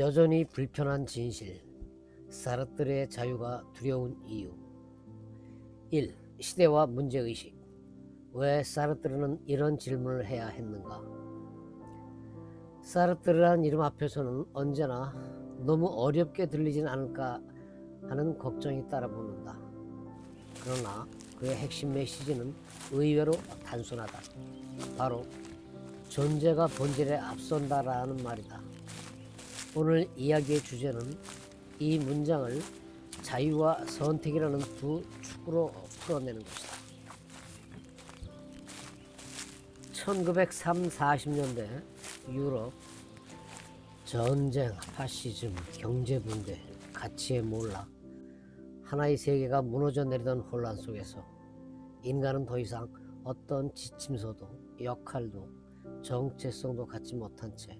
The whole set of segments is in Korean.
여전히 불편한 진실. 사르트르의 자유가 두려운 이유. 1. 시대와 문제의식. 왜 사르트르는 이런 질문을 해야 했는가? 사르트르란 이름 앞에서는 언제나 너무 어렵게 들리진 않을까 하는 걱정이 따라붙는다. 그러나 그의 핵심 메시지는 의외로 단순하다. 바로 존재가 본질에 앞선다라는 말이다. 오늘 이야기의 주제는 이 문장을 자유와 선택이라는 두 축으로 풀어내는 것이다. 1903, 40년대 유럽 전쟁, 파시즘, 경제 붕괴, 가치의 몰락, 하나의 세계가 무너져 내리던 혼란 속에서 인간은 더 이상 어떤 지침서도 역할도 정체성도 갖지 못한 채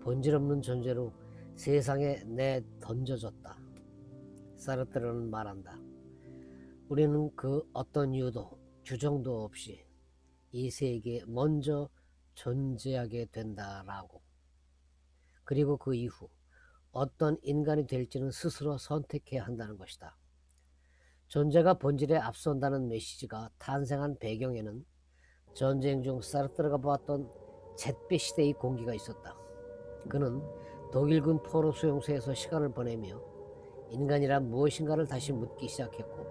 본질 없는 존재로 세상에 내 던져졌다. 사르트르는 말한다. 우리는 그 어떤 이유도 규정도 없이 이 세계에 먼저 존재하게 된다라고. 그리고 그 이후 어떤 인간이 될지는 스스로 선택해야 한다는 것이다. 존재가 본질에 앞선다는 메시지가 탄생한 배경에는 전쟁 중 사르트르가 보았던 잿빛 시대의 공기가 있었다. 그는 독일군 포로 수용소에서 시간을 보내며 인간이란 무엇인가를 다시 묻기 시작했고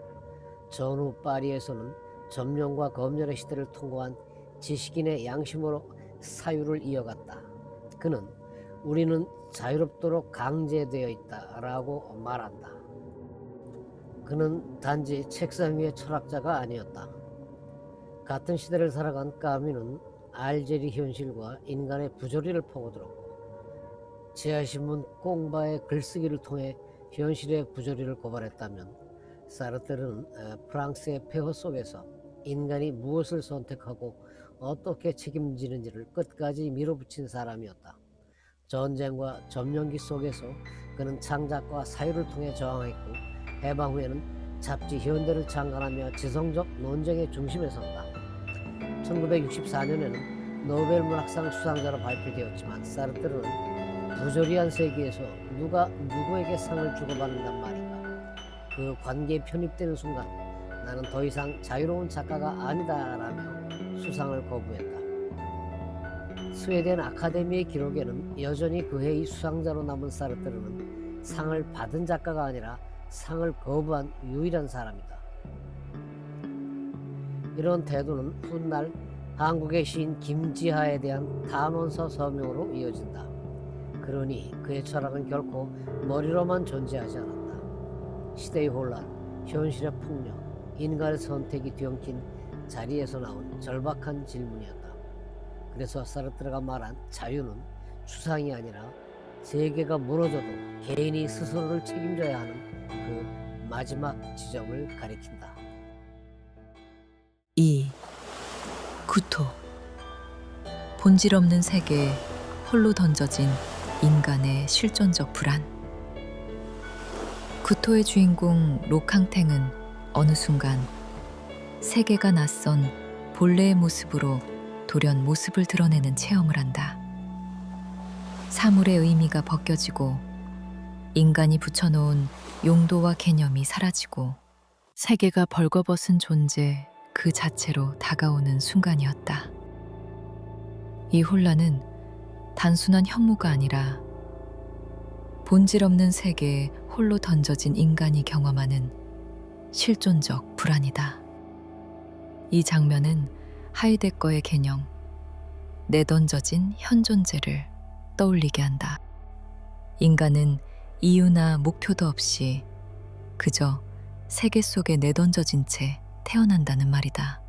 전후 파리에서는 점령과 검열의 시대를 통과한 지식인의 양심으로 사유를 이어갔다. 그는 우리는 자유롭도록 강제되어 있다라고 말한다. 그는 단지 책상 위의 철학자가 아니었다. 같은 시대를 살아간 까미는 알제리 현실과 인간의 부조리를 파고들었고 지하신문 꽁바의 글쓰기를 통해 현실의 부조리를 고발했다면 사르트르는 어, 프랑스의 폐허 속에서 인간이 무엇을 선택하고 어떻게 책임지는지를 끝까지 밀어붙인 사람이었다. 전쟁과 점령기 속에서 그는 창작과 사유를 통해 저항했고 해방 후에는 잡지 현대를 창간하며 지성적 논쟁의 중심에 섰다. 1964년에는 노벨 문학상 수상자로 발표되었지만 사르트르는 부조리한 세계에서 누가 누구에게 상을 주고받는단 말인가 그 관계에 편입되는 순간 나는 더 이상 자유로운 작가가 아니다라며 수상을 거부했다. 스웨덴 아카데미의 기록에는 여전히 그 해의 수상자로 남은 사르트르는 상을 받은 작가가 아니라 상을 거부한 유일한 사람이다. 이런 태도는 훗날 한국의 시인 김지하에 대한 탄원서 서명으로 이어진다. 그러니 그의 철학은 결코 머리로만 존재하지 않았다. 시대의 혼란, 현실의 폭력, 인간의 선택이 뒤엉킨 자리에서 나온 절박한 질문이었다. 그래서 사르트르가 말한 자유는 추상이 아니라 세계가 무너져도 개인이 스스로를 책임져야 하는 그 마지막 지점을 가리킨다. 2. 구토 본질 없는 세계에 홀로 던져진 인간의 실존적 불안 구토의 주인공 로캉탱은 어느 순간 세계가 낯선 본래의 모습으로 돌연 모습을 드러내는 체험을 한다. 사물의 의미가 벗겨지고 인간이 붙여놓은 용도와 개념이 사라지고 세계가 벌거벗은 존재 그 자체로 다가오는 순간이었다. 이 혼란은 단순한 현무가 아니라 본질 없는 세계에 홀로 던져진 인간이 경험하는 실존적 불안이다. 이 장면은 하이데거의 개념, 내던져진 현존재를 떠올리게 한다. 인간은 이유나 목표도 없이 그저 세계 속에 내던져진 채 태어난다는 말이다.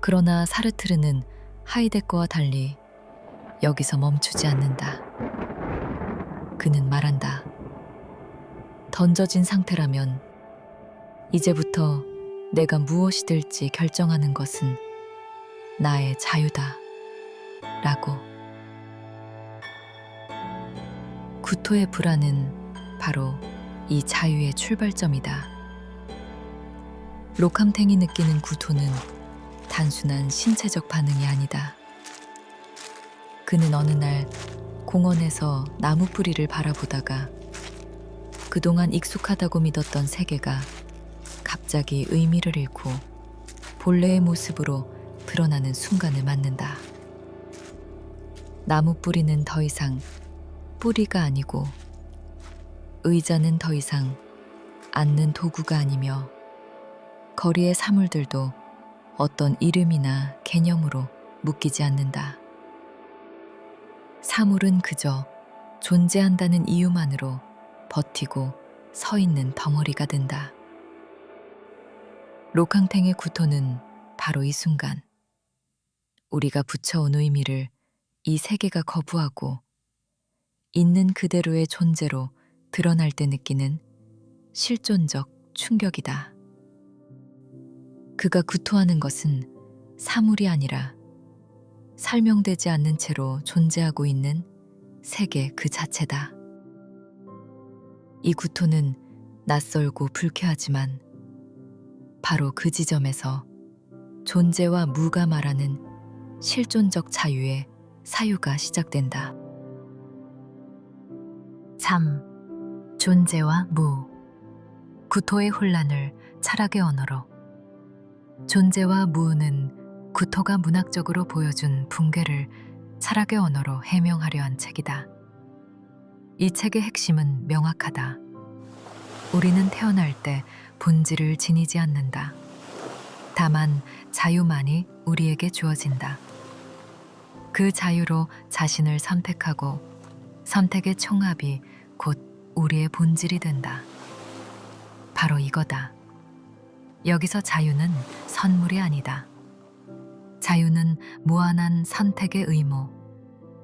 그러나 사르트르는 하이데거와 달리 여기서 멈추지 않는다. 그는 말한다. 던져진 상태라면 이제부터 내가 무엇이 될지 결정하는 것은 나의 자유다. 라고. 구토의 불안은 바로 이 자유의 출발점이다. 로캄탱이 느끼는 구토는 단순한 신체적 반응이 아니다. 그는 어느 날 공원에서 나무 뿌리를 바라보다가 그동안 익숙하다고 믿었던 세계가 갑자기 의미를 잃고 본래의 모습으로 드러나는 순간을 맞는다. 나무 뿌리는 더 이상 뿌리가 아니고 의자는 더 이상 앉는 도구가 아니며 거리의 사물들도 어떤 이름이나 개념으로 묶이지 않는다. 사물은 그저 존재한다는 이유만으로 버티고 서 있는 덩어리가 된다. 로캉탱의 구토는 바로 이 순간 우리가 붙여온 의미를 이 세계가 거부하고 있는 그대로의 존재로 드러날 때 느끼는 실존적 충격이다. 그가 구토하는 것은 사물이 아니라 설명되지 않는 채로 존재하고 있는 세계 그 자체다. 이 구토는 낯설고 불쾌하지만 바로 그 지점에서 존재와 무가 말하는 실존적 자유의 사유가 시작된다. 3. 존재와 무. 구토의 혼란을 철학의 언어로. 존재와 무는 구토가 문학적으로 보여준 붕괴를 철학의 언어로 해명하려 한 책이다. 이 책의 핵심은 명확하다. 우리는 태어날 때 본질을 지니지 않는다. 다만 자유만이 우리에게 주어진다. 그 자유로 자신을 선택하고 선택의 총합이 곧 우리의 본질이 된다. 바로 이거다. 여기서 자유는 선물이 아니다. 자유는 무한한 선택의 의무,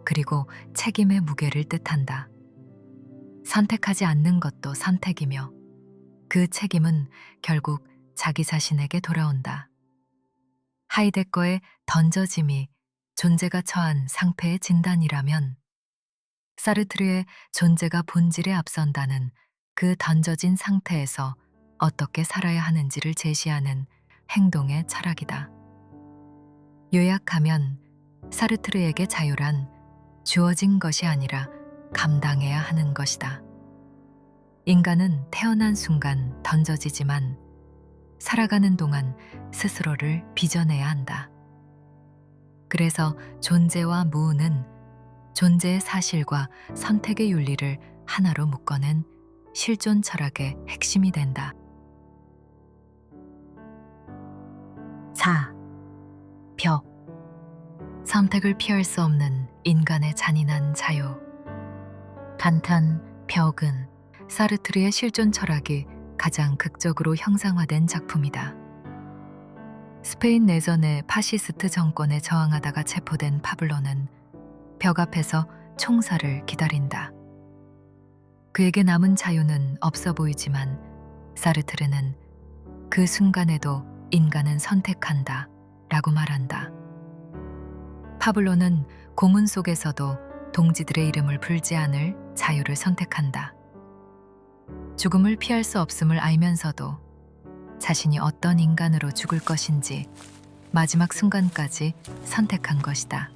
그리고 책임의 무게를 뜻한다. 선택하지 않는 것도 선택이며 그 책임은 결국 자기 자신에게 돌아온다. 하이데거의 던져짐이 존재가 처한 상패의 진단이라면 사르트르의 존재가 본질에 앞선다는 그 던져진 상태에서 어떻게 살아야 하는지를 제시하는 행동의 철학이다. 요약하면 사르트르에게 자유란 주어진 것이 아니라 감당해야 하는 것이다. 인간은 태어난 순간 던져지지만 살아가는 동안 스스로를 빚어내야 한다. 그래서 존재와 무는 존재의 사실과 선택의 윤리를 하나로 묶어낸 실존 철학의 핵심이 된다. 4. 벽. 선택을 피할 수 없는 인간의 잔인한 자유. 간탄 벽은 사르트르의 실존 철학이 가장 극적으로 형상화된 작품이다. 스페인 내전의 파시스트 정권에 저항하다가 체포된 파블로는 벽 앞에서 총살을 기다린다. 그에게 남은 자유는 없어 보이지만 사르트르는 그 순간에도 인간은 선택한다 라고 말한다. 파블로는 고문 속에서도 동지들의 이름을 불지 않을 자유를 선택한다. 죽음을 피할 수 없음을 알면서도 자신이 어떤 인간으로 죽을 것인지 마지막 순간까지 선택한 것이다.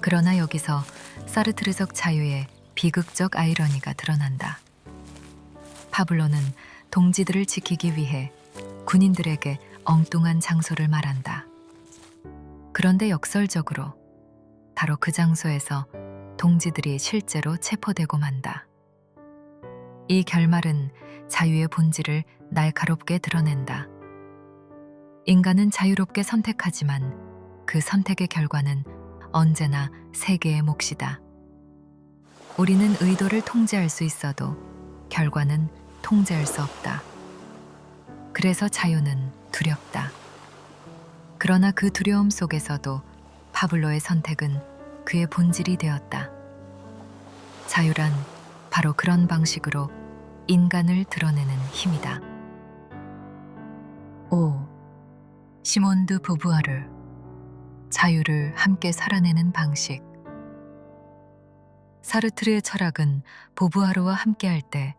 그러나 여기서 사르트르적 자유의 비극적 아이러니가 드러난다. 파블로는 동지들을 지키기 위해 군인들에게 엉뚱한 장소를 말한다. 그런데 역설적으로 바로 그 장소에서 동지들이 실제로 체포되고 만다. 이 결말은 자유의 본질을 날카롭게 드러낸다. 인간은 자유롭게 선택하지만 그 선택의 결과는 언제나 세계의 몫이다. 우리는 의도를 통제할 수 있어도 결과는 통제할 수 없다. 그래서 자유는 두렵다. 그러나 그 두려움 속에서도 파블로의 선택은 그의 본질이 되었다. 자유란 바로 그런 방식으로 인간을 드러내는 힘이다. 5. 시몬드 보부아르 자유를 함께 살아내는 방식 사르트르의 철학은 보부아르와 함께할 때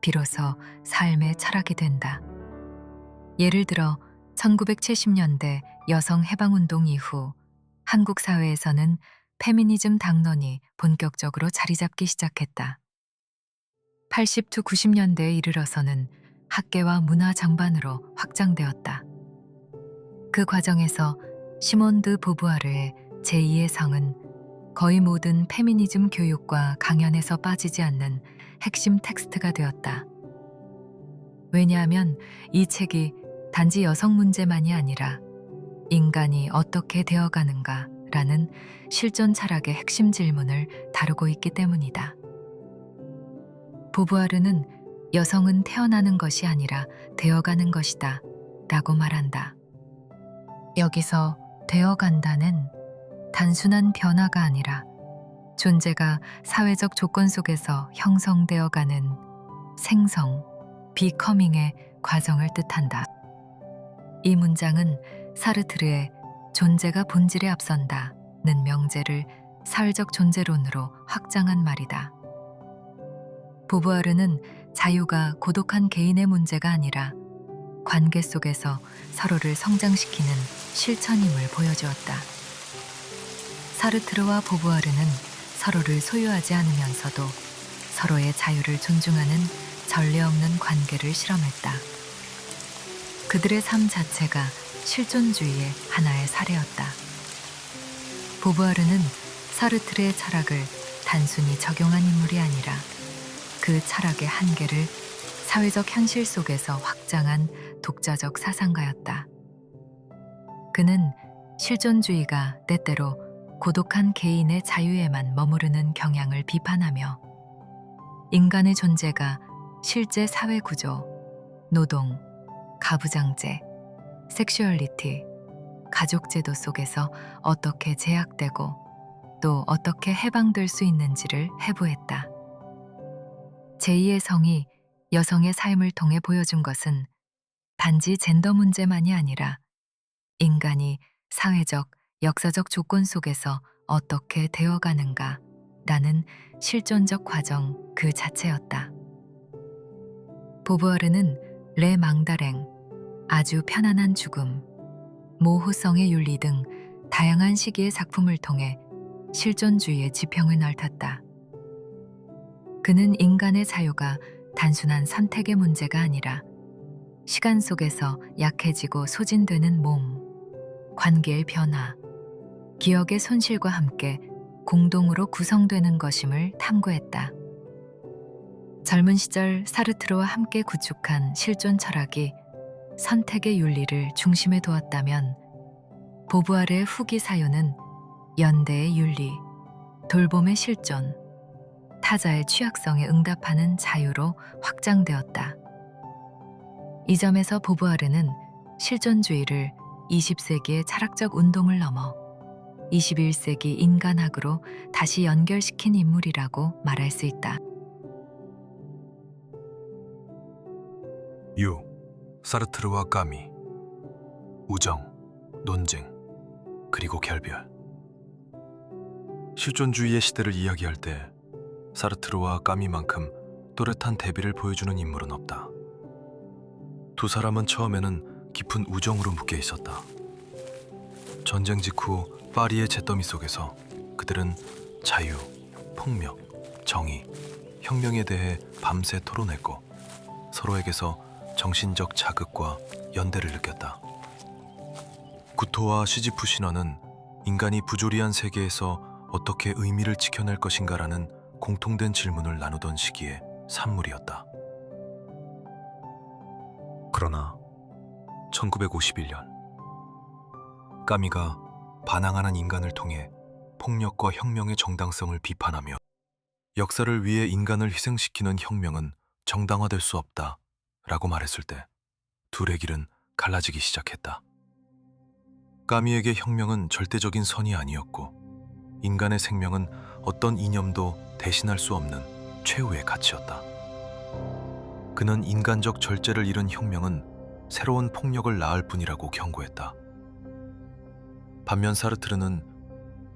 비로소 삶의 철학이 된다. 예를 들어 1970년대 여성 해방운동 이후 한국 사회에서는 페미니즘 당론이 본격적으로 자리 잡기 시작했다. 80, 90년대에 이르러서는 학계와 문화 장반으로 확장되었다. 그 과정에서 시몬드 보부아르의 제2의 성은 거의 모든 페미니즘 교육과 강연에서 빠지지 않는 핵심 텍스트가 되었다. 왜냐하면 이 책이 단지 여성 문제만이 아니라 인간이 어떻게 되어가는가 라는 실존 철학의 핵심 질문을 다루고 있기 때문이다. 보부아르는 여성은 태어나는 것이 아니라 되어가는 것이다 라고 말한다. 여기서 되어간다는 단순한 변화가 아니라 존재가 사회적 조건 속에서 형성되어가는 생성, 비커밍의 과정을 뜻한다. 이 문장은 사르트르의 존재가 본질에 앞선다는 명제를 사회적 존재론으로 확장한 말이다. 보부아르는 자유가 고독한 개인의 문제가 아니라 관계 속에서 서로를 성장시키는 실천임을 보여주었다. 사르트르와 보부아르는 서로를 소유하지 않으면서도 서로의 자유를 존중하는 전례 없는 관계를 실험했다. 그들의 삶 자체가 실존주의의 하나의 사례였다. 보부아르는 사르트르의 철학을 단순히 적용한 인물이 아니라 그 철학의 한계를 사회적 현실 속에서 확장한 독자적 사상가였다. 그는 실존주의가 때때로 고독한 개인의 자유에만 머무르는 경향을 비판하며 인간의 존재가 실제 사회 구조, 노동, 가부장제, 섹슈얼리티, 가족제도 속에서 어떻게 제약되고 또 어떻게 해방될 수 있는지를 해부했다. 제2의 성이 여성의 삶을 통해 보여준 것은 단지 젠더 문제만이 아니라 인간이 사회적, 역사적 조건 속에서 어떻게 되어가는가 라는 실존적 과정 그 자체였다. 보부아르는 레 망다랭, 아주 편안한 죽음, 모호성의 윤리 등 다양한 시기의 작품을 통해 실존주의의 지평을 넓혔다. 그는 인간의 자유가 단순한 선택의 문제가 아니라 시간 속에서 약해지고 소진되는 몸, 관계의 변화, 기억의 손실과 함께 공동으로 구성되는 것임을 탐구했다. 젊은 시절 사르트르와 함께 구축한 실존 철학이 선택의 윤리를 중심에 두었다면 보부아르의 후기 사유는 연대의 윤리, 돌봄의 실존, 타자의 취약성에 응답하는 자유로 확장되었다. 이 점에서 보부아르는 실존주의를 20세기의 철학적 운동을 넘어 21세기 인간학으로 다시 연결시킨 인물이라고 말할 수 있다. 유, 사르트르와 까미, 우정, 논쟁, 그리고 결별. 실존주의의 시대를 이야기할 때 사르트르와 까미만큼 또렷한 대비를 보여주는 인물은 없다. 두 사람은 처음에는 깊은 우정으로 묶여 있었다. 전쟁 직후 파리의 잿더미 속에서 그들은 자유, 폭력, 정의, 혁명에 대해 밤새 토론했고 서로에게서 정신적 자극과 연대를 느꼈다. 구토와 시지프 신화는 인간이 부조리한 세계에서 어떻게 의미를 지켜낼 것인가라는 공통된 질문을 나누던 시기의 산물이었다. 그러나 1951년 까미가 반항하는 인간을 통해 폭력과 혁명의 정당성을 비판하며 역사를 위해 인간을 희생시키는 혁명은 정당화될 수 없다 라고 말했을 때 둘의 길은 갈라지기 시작했다. 까미에게 혁명은 절대적인 선이 아니었고 인간의 생명은 어떤 이념도 대신할 수 없는 최후의 가치였다. 그는 인간적 절제를 잃은 혁명은 새로운 폭력을 낳을 뿐이라고 경고했다. 반면 사르트르는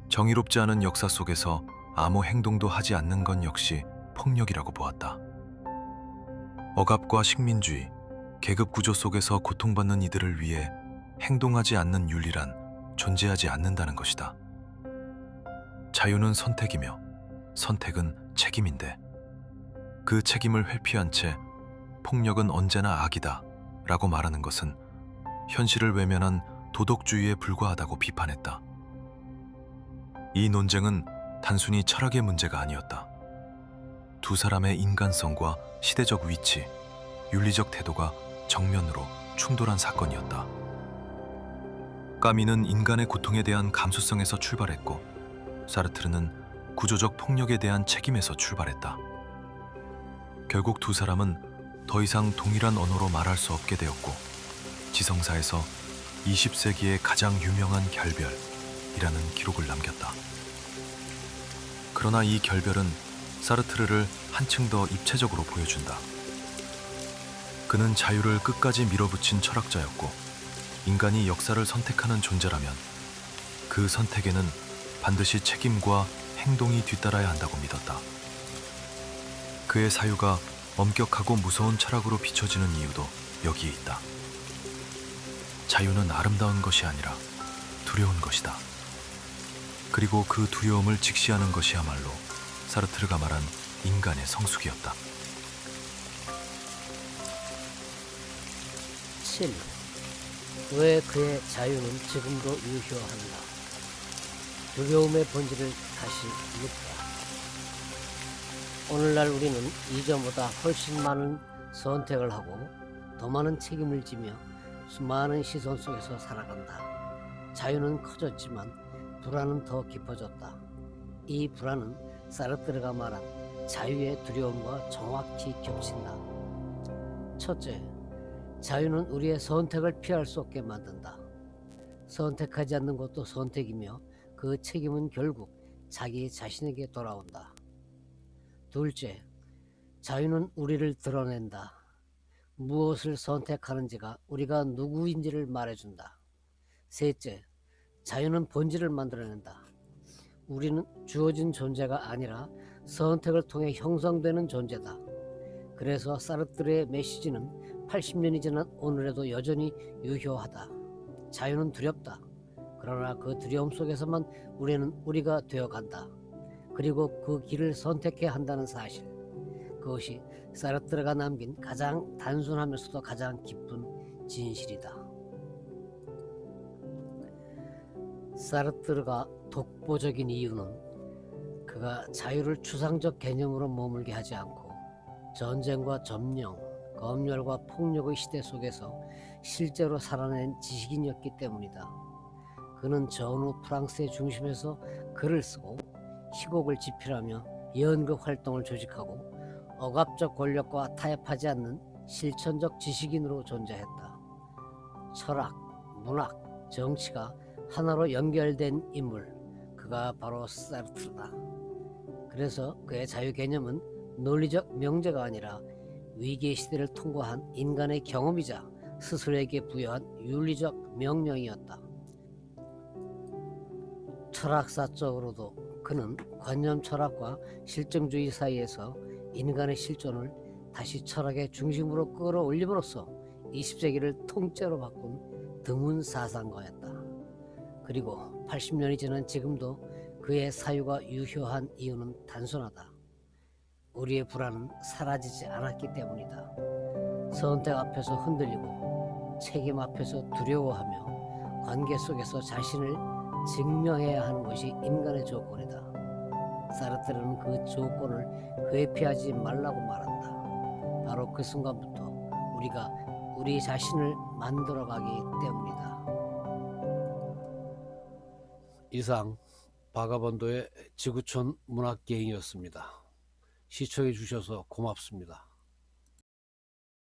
정의롭지 않은 역사 속에서 아무 행동도 하지 않는 건 역시 폭력이라고 보았다. 억압과 식민주의, 계급 구조 속에서 고통받는 이들을 위해 행동하지 않는 윤리란 존재하지 않는다는 것이다. 자유는 선택이며 선택은 책임인데 그 책임을 회피한 채 폭력은 언제나 악이다 라고 말하는 것은 현실을 외면한 도덕주의에 불과하다고 비판했다. 이 논쟁은 단순히 철학의 문제가 아니었다. 두 사람의 인간성과 시대적 위치, 윤리적 태도가 정면으로 충돌한 사건이었다. 까미는 인간의 고통에 대한 감수성에서 출발했고 사르트르는 구조적 폭력에 대한 책임에서 출발했다. 결국 두 사람은 더 이상 동일한 언어로 말할 수 없게 되었고 지성사에서 20세기의 가장 유명한 결별이라는 기록을 남겼다. 그러나 이 결별은 사르트르를 한층 더 입체적으로 보여준다. 그는 자유를 끝까지 밀어붙인 철학자였고 인간이 역사를 선택하는 존재라면 그 선택에는 반드시 책임과 행동이 뒤따라야 한다고 믿었다. 그의 사유가 엄격하고 무서운 철학으로 비춰지는 이유도 여기에 있다. 자유는 아름다운 것이 아니라 두려운 것이다. 그리고 그 두려움을 직시하는 것이야말로 사르트르가 말한 인간의 성숙이었다. 7. 왜 그의 자유는 지금도 유효한가? 두려움의 본질을 다시 묻다. 오늘날 우리는 이전보다 훨씬 많은 선택을 하고 더 많은 책임을 지며 수많은 시선 속에서 살아간다. 자유는 커졌지만 불안은 더 깊어졌다. 이 불안은 사르트르가 말한 자유의 두려움과 정확히 겹친다. 첫째, 자유는 우리의 선택을 피할 수 없게 만든다. 선택하지 않는 것도 선택이며 그 책임은 결국 자기 자신에게 돌아온다. 둘째, 자유는 우리를 드러낸다. 무엇을 선택하는지가 우리가 누구인지를 말해준다. 셋째, 자유는 본질을 만들어낸다. 우리는 주어진 존재가 아니라 선택을 통해 형성되는 존재다. 그래서 사르트르의 메시지는 80년이 지난 오늘에도 여전히 유효하다. 자유는 두렵다. 그러나 그 두려움 속에서만 우리는 우리가 되어간다. 그리고 그 길을 선택해야 한다는 사실. 그것이 사르트르가 남긴 가장 단순하면서도 가장 깊은 진실이다. 사르트르가 독보적인 이유는 그가 자유를 추상적 개념으로 머물게 하지 않고 전쟁과 점령, 검열과 폭력의 시대 속에서 실제로 살아낸 지식인이었기 때문이다. 그는 전후 프랑스의 중심에서 글을 쓰고 희곡을 집필하며 연극 활동을 조직하고 억압적 권력과 타협하지 않는 실천적 지식인으로 존재했다. 철학, 문학, 정치가 하나로 연결된 인물, 그가 바로 사르트르다. 그래서 그의 자유 개념은 논리적 명제가 아니라 위기의 시대를 통과한 인간의 경험이자 스스로에게 부여한 윤리적 명령이었다. 철학사적으로도 그는 관념 철학과 실정주의 사이에서 인간의 실존을 다시 철학의 중심으로 끌어올림으로써 20세기를 통째로 바꾼 드문 사상가였다. 그리고 80년이 지난 지금도 그의 사유가 유효한 이유는 단순하다. 우리의 불안은 사라지지 않았기 때문이다. 선택 앞에서 흔들리고 책임 앞에서 두려워하며 관계 속에서 자신을 증명해야 하는 것이 인간의 조건이다. 사르트르는 그 조건을 회피하지 말라고 말한다. 바로 그 순간부터 우리가 우리 자신을 만들어가기 때문이다. 이상 바가본도의 지구촌 문학개인이었습니다. 시청해 주셔서 고맙습니다.